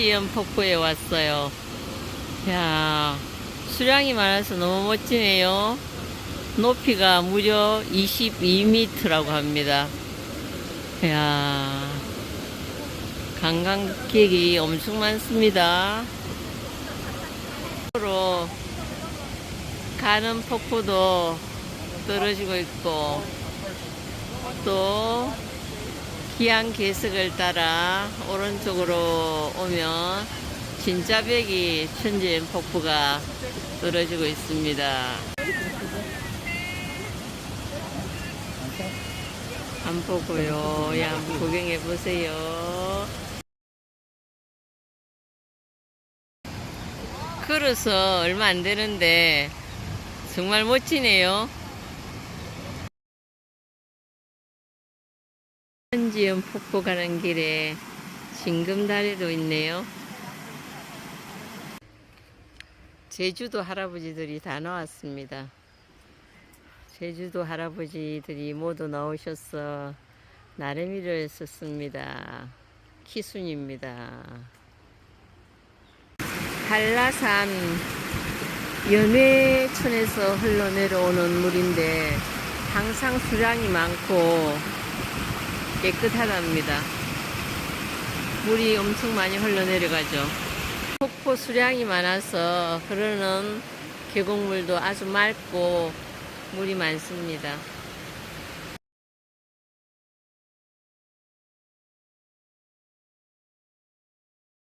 천지연 폭포에 왔어요. 야, 수량이 많아서 너무 멋지네요. 높이가 무려 22m라고 합니다. 야, 관광객이 엄청 많습니다. 로 가는 폭포도 떨어지고 있고 또 기안 계석을 따라 오른쪽으로 오면 진짜배기 천지연 폭포가 떨어지고 있습니다. 안 보고요. 야, 한번 구경해 보세요. 걸어서 얼마 안 되는데 정말 멋지네요. 현지연 폭포 가는 길에 징금다리도 있네요. 제주도 할아버지들이 다 나왔습니다. 제주도 할아버지들이 모두 나오셔서 나래미를 썼습니다. 키순입니다. 한라산 연해천에서 흘러내려오는 물인데 항상 수량이 많고 깨끗하답니다. 물이 엄청 많이 흘러내려가죠. 폭포 수량이 많아서 흐르는 계곡물도 아주 맑고 물이 많습니다.